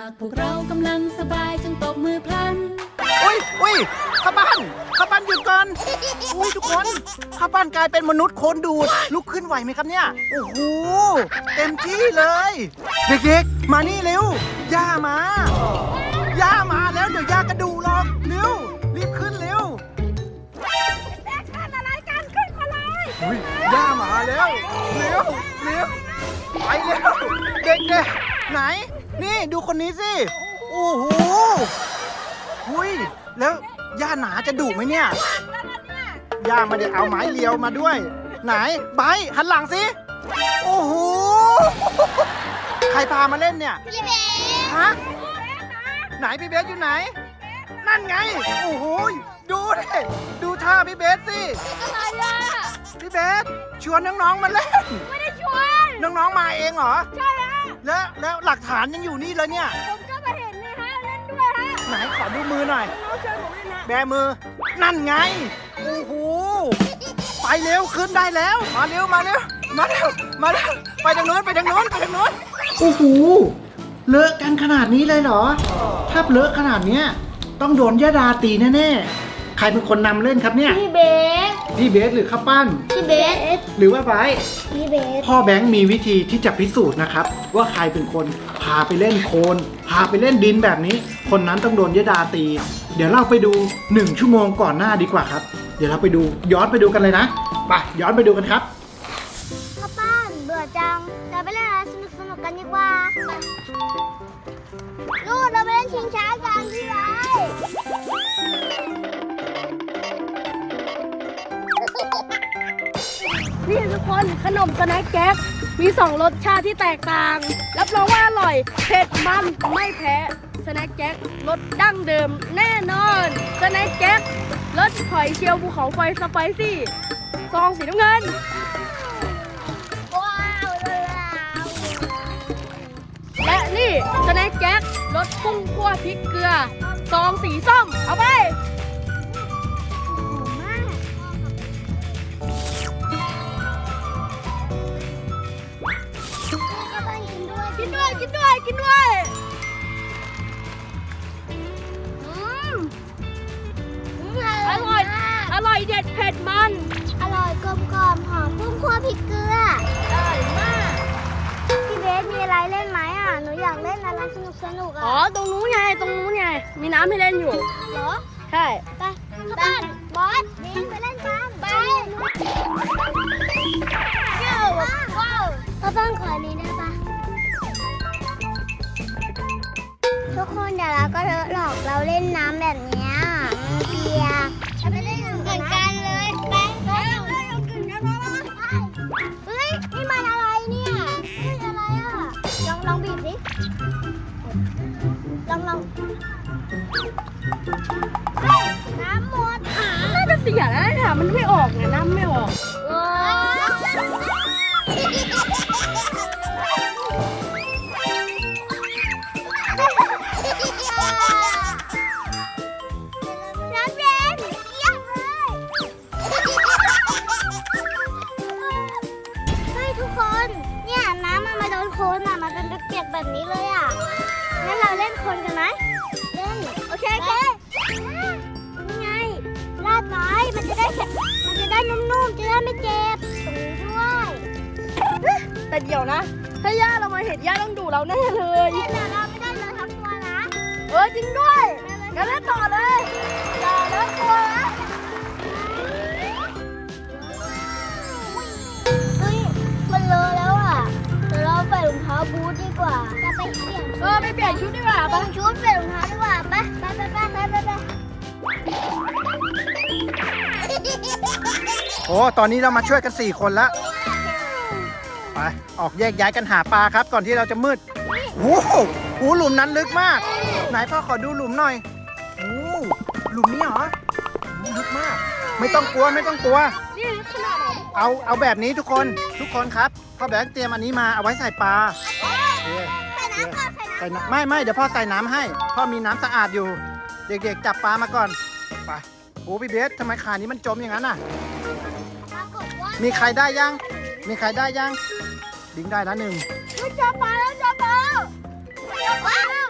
ากพวกเรากำลังสบายจงตบมือพลัน อุ้ยอุ้ยข้าบ้านข้าบ้านหยุดก่อนอุ้ยทุกคนข้าบ้านกลายเป็นมนุษย์โคนดูด ลุกขึ้นไหวไหมครับเนี่ย โอ้โห เต็มที่เลย เด็กๆ มานี่เร็ว ย่ามา ย่ามาแล้วเดี๋ยวย่ากระดูหรอกเร็ว รีบขึ้นเร็วอุ๊ยย่ามาแล้ว เร็ว เร็ว ไปเร็ว เด็กๆ ไหน นี่ดูคนนี้สิโอ้โหหุยแล้วย่าหนาจะดุไหมเนี่ยย่าไม่ได้เอาไม้เลียวมาด้วย ไหนไบร์ทหันหลังสิโอ้โหใครพามาเล่นเนี่ยพี่เบสฮะไหนพี่เบสอยู่ไหน นั่นไงโอ้โหดูดิดูท่าพี่เบสสิอะไรอะพี่เบสชวนน้องๆมาเล่นไม่ได้ชวนน้องๆมาเองเหรอใช่ฮะ แล้วแล้วหลักฐานยังอยู่นี่เลยเนี่ย ผมก็มาเห็นนี่ฮะเล่นด้วยฮะไหนขอดูมือหน่อย น้องเชิญผมเล่นนะแบมือ นั่นไง โอ้โห ไปเร็วขึ้นได้แล้ว มาเร็ว มาเร็ว มาเร็ว มาเร็ว ไปทางโน้น ไปทางโน้น ไปทางโน้น โอ้โห เลอะกันขนาดนี้เลยเหรอ ถ้าเลอะขนาดเนี้ยต้องโดนยาดาตีแน่ๆ ใครเป็นคนนำเล่นครับเนี่ย พี่เบส พี่เบสหรือข้าวปั้น พี่เบสหรือว่าไบร์ทพี่เบส พ่อแบงค์มีวิธีที่จะพิสูจน์นะครับ ว่าใครเป็นคนพาไปเล่นโคลนพาไปเล่นดินแบบนี้ คนนั้นต้องโดนยดาตี เดี๋ยวเราไปดู 1 ชั่วโมงก่อนหน้าดีกว่าครับ เดี๋ยวเราไปดูย้อนไปดูกันเลยนะไปย้อนไปดูกันครับพ่อป้านเบื่อจัง เราไปเล่นอะไรสนุกสนุกๆกันดีกว่าลูกเราไปเล่นชิงช้ากันพี่ไร นี่ทุกคนขนมสแน็คแจ็คมีสองรสชาติที่แตกต่าง รับรองว่าอร่อยเผ็ดมันไม่แพ้สแน็คแจ็ครสดั้งเดิมแน่นอนสแน็คแจ็ครสหอยเชลล์ภูเขาไฟสไปซี่ซองสีน้ำเงิน ว้าวเลยและนี่สแน็คแจ็ครสกุ้งคั่วพริกเกลือ ซองสีส้มเอาไป กินด้วยกินด้วย กินด้วย กินด้วยอืมอืมอร่อยมากอร่อยเด็ดเผ็ดมันอร่อยกลมกล่อมหอมกุ้งคั่วพริกเกลืออร่อยมาก พี่เบสมีอะไรเล่นไหมอะ หนูอยากเล่นอะไรสนุกสนุกๆอ๋ออะตรงนู้นไง ตรงนู้นไง มีน้ำให้เล่นอยู่ เหรอ ใช่ ไปเข้าบ้านบอสบินไปเล่นกันไปเย้ว้าวเข้าบ้านขออันนี้ได้ปะ ทุกคนเดี๋ยวเราก็เลอะหลอกเราเล่นน้ำแบบเนี้ยมันเปียกเราไปเล่นเหมือนกันเลยไปไปเฮ้ยนี่มันอะไรเนี่ยอะไรอะลองลองบีบสิลองลองน้ำหมดน่าจะเสียแล้วเนี่ยมันไม่ออกไงน้ำไม่ออก คลนอะมันเป็นเปียกๆแบบนี้เลยอะงั้นเราเล่นโคลนกันไหมเล่นโอเคโอเคนี่ไงลาดไม้มันจะได้แข็งมันจะได้นุ่มๆจะได้ไม่เจ็บตรงนี้ด้วยแต่เดี๋ยวนะ ถ้าย่าเรามาเห็นย่าต้องดูเราแน่เลยเล่นแล้วเราไม่ได้เลยทั้งตัวนะเออจริงด้วยงั้นเล่นต่อเลยอย่านะกลัวนะ เออไปเปลี่ยนชุดดีกว่าลปะงชุดเปลี่ยนรองเท้าดีกว่าไปไปไปไปไปไปไปโอ้ตอนนี้เรามาช่วยกัน4คนแล้วไปออกแยกย้ายกันหาปลาครับก่อนที่เราจะมืดโอ้โหโอ้โหหลุมนั้นลึกมาก ไหนพ่อขอดูหลุมหน่อยโอ้โหหลุมนี้เหรอลึกมาก ไม่ต้องกลัวไม่ต้องกลัว นี่ขนาดไหนเอาเอาแบบนี้ทุกคนทุกคนครับพ่อแบงค์เตรียมอันนี้มาเอาไว้ใส่ปลาโอเคใส่ น้ำก่อนใส่ใส่น้ำไม่ไม่เดี๋ยวพ่อใส่น้ำให้ พ่อมีน้ำสะอาดอยู่ เด็กๆจับปลามาก่อน ไปโอ้พี่เบสทำไมขานี้มันจมอย่างนั้นน่ะ ปรากฏว่ามีใครได้ยัง มีใครได้ยัง ดิ้งได้แล้วหนึ่งเฮ้ยจับปลาแล้วจับปลาว้าว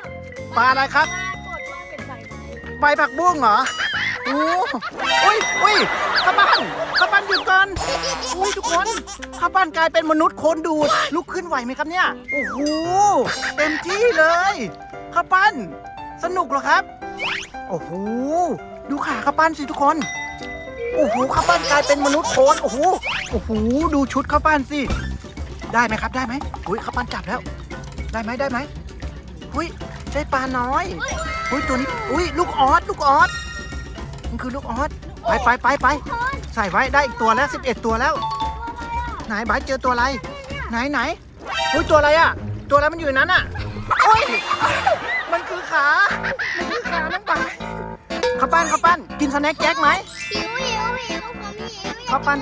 ปลาอะไรครับ ปรากฏว่าเป็นใบไม้ใบผักบุ้งเหรอ โอ้อุ้ยอุ้ยข้าวปั้นข้าวปั้นหยุดก่อนอุ้ยทุกคนข้าวปั้นกลายเป็นมนุษย์โคนดูดลุกขึ้นไหวไหมครับเนี่ยโอ้โหเต็มที่เลยข้าวปั้นสนุกเหรอครับ โอ้โหดูขาข้าวปั้นสิทุกคนโอ้โหข้าวปั้นกลายเป็นมนุษย์โคนโอ้โหโอ้โหดูชุดข้าวปั้นสิได้ไหมครับได้ไหมอุ้ยข้าวปั้นจับแล้ว ได้ไหมได้ไหมอุ้ยได้ปลาน้อยอุ้ยตัวนี้อุ้ยลูกออสลูกออส มันคือลูกออสไปไปไปไปใส่ไว้ได้อีกตัวแล้ว 11 ตัวแล้ว ไหนบายเจอตัวอะไร ไหนไหนอุ้ยตัวอะไรอะ ตัวอะไรมันอยู่ในนั้นอะอุ้ยมันคือขามันคือขานั่งไปข้าวปั้นข้าวปั้นกินสแน็คแจ็คไหมหิวหิวหิวผมหิวข้าวปั้น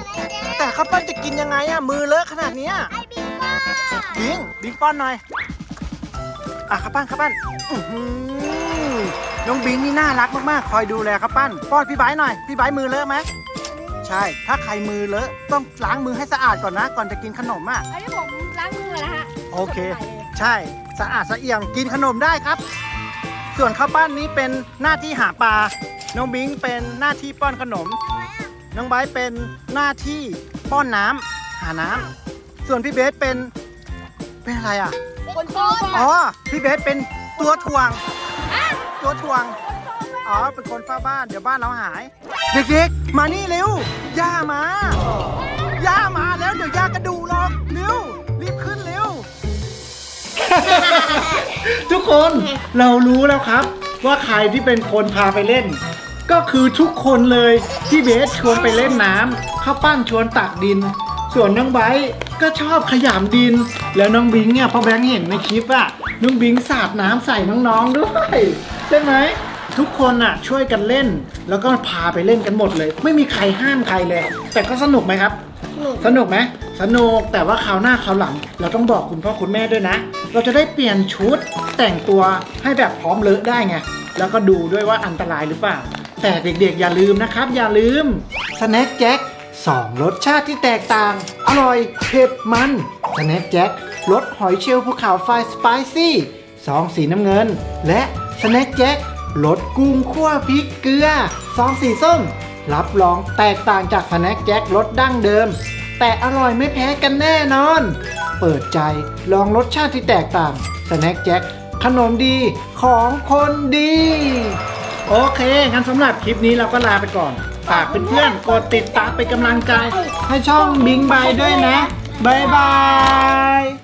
แต่ข้าวปั้นจะกินยังไงอะมือเลอะขนาดเนี้ยไอ้บิ๊กบ้าบิงบิงป้อนหน่อยอะข้าวปั้นข้าวปั้นอื้อหือ น้องบิงนี่น่ารักมากๆ คอยดูแลข้าวปั้น ป้อนพี่ไบร์ทหน่อย พี่ไบร์ทมือเลอะไหม ใช่ ถ้าใครมือเลอะต้องล้างมือให้สะอาดก่อนนะ ก่อนจะกินขนมอะ อันนี้ผมล้างมือแล้วนะฮะโอเค ใช่ สะอาดสะเอี่ยมกินขนมได้ครับ ส่วนข้าวปั้นนี้เป็นหน้าที่หาปลา น้องบิงเป็นหน้าที่ป้อนขนม น้องไบร์ทเป็นหน้าที่ป้อนน้ำหาน้ำ ส่วนพี่เบสเป็นเป็นอะไรอะ คนโตอ๋อ พี่เบสเป็นตัวถ่วง ตัวถ่วง อ๋อ เป็นคนเฝ้าบ้าน เดี๋ยวบ้านเราหาย เด็กๆ มานี่เร็ว ย่ามา ย่ามาแล้วเดี๋ยวย่ากระดูหรอกเร็ว รีบขึ้นเร็ว ทุกคนเรารู้แล้วครับ ว่าใครที่เป็นคนพาไปเล่น ก็คือทุกคนเลยที่เบสชวนไปเล่นน้ำข้าวปั้นชวนตักดิน ส่วนน้องไบร์ทก็ชอบขยำดิน แล้วน้องบิงเนี่ยพอแบงค์เห็นในคลิปอะน้องบิงสาดน้ำใส่น้องๆด้วย ใช่ไหมทุกคนอะช่วยกันเล่น แล้วก็พาไปเล่นกันหมดเลย ไม่มีใครห้ามใครเลย แต่ก็สนุกไหมครับ สนุกไหมสนุกแต่ว่าคราวหน้าคราวหลัง เราต้องบอกคุณพ่อคุณแม่ด้วยนะ เราจะได้เปลี่ยนชุดแต่งตัวให้แบบพร้อมเลอะได้ไงแล้วก็ดูด้วยว่าอันตรายหรือเปล่า แต่เด็กๆอย่าลืมนะครับ อย่าลืมสแน็คแจ็คสองรสชาติที่แตกต่าง อร่อยเผ็ดมันสแน็คแจ็ครสหอยเชลล์ภูเขาไฟสไปซี่ซองสีน้ำเงิน และ สแน็คแจ็ครสกุ้งคั่วพริกเกลือ ซองสีส้ม รับรองแตกต่างจากสแน็คแจ็ครสดั้งเดิม แต่อร่อยไม่แพ้กันแน่นอน เปิดใจลองรสชาติที่แตกต่างสแน็คแจ็คขนมดีของคนดี โอเค งั้นสำหรับคลิปนี้เราก็ลาไปก่อน ฝากเพื่อนๆกดติดตามเป็นกำลังใจ ให้ช่องบิงบายด้วยนะ บ๊ายบาย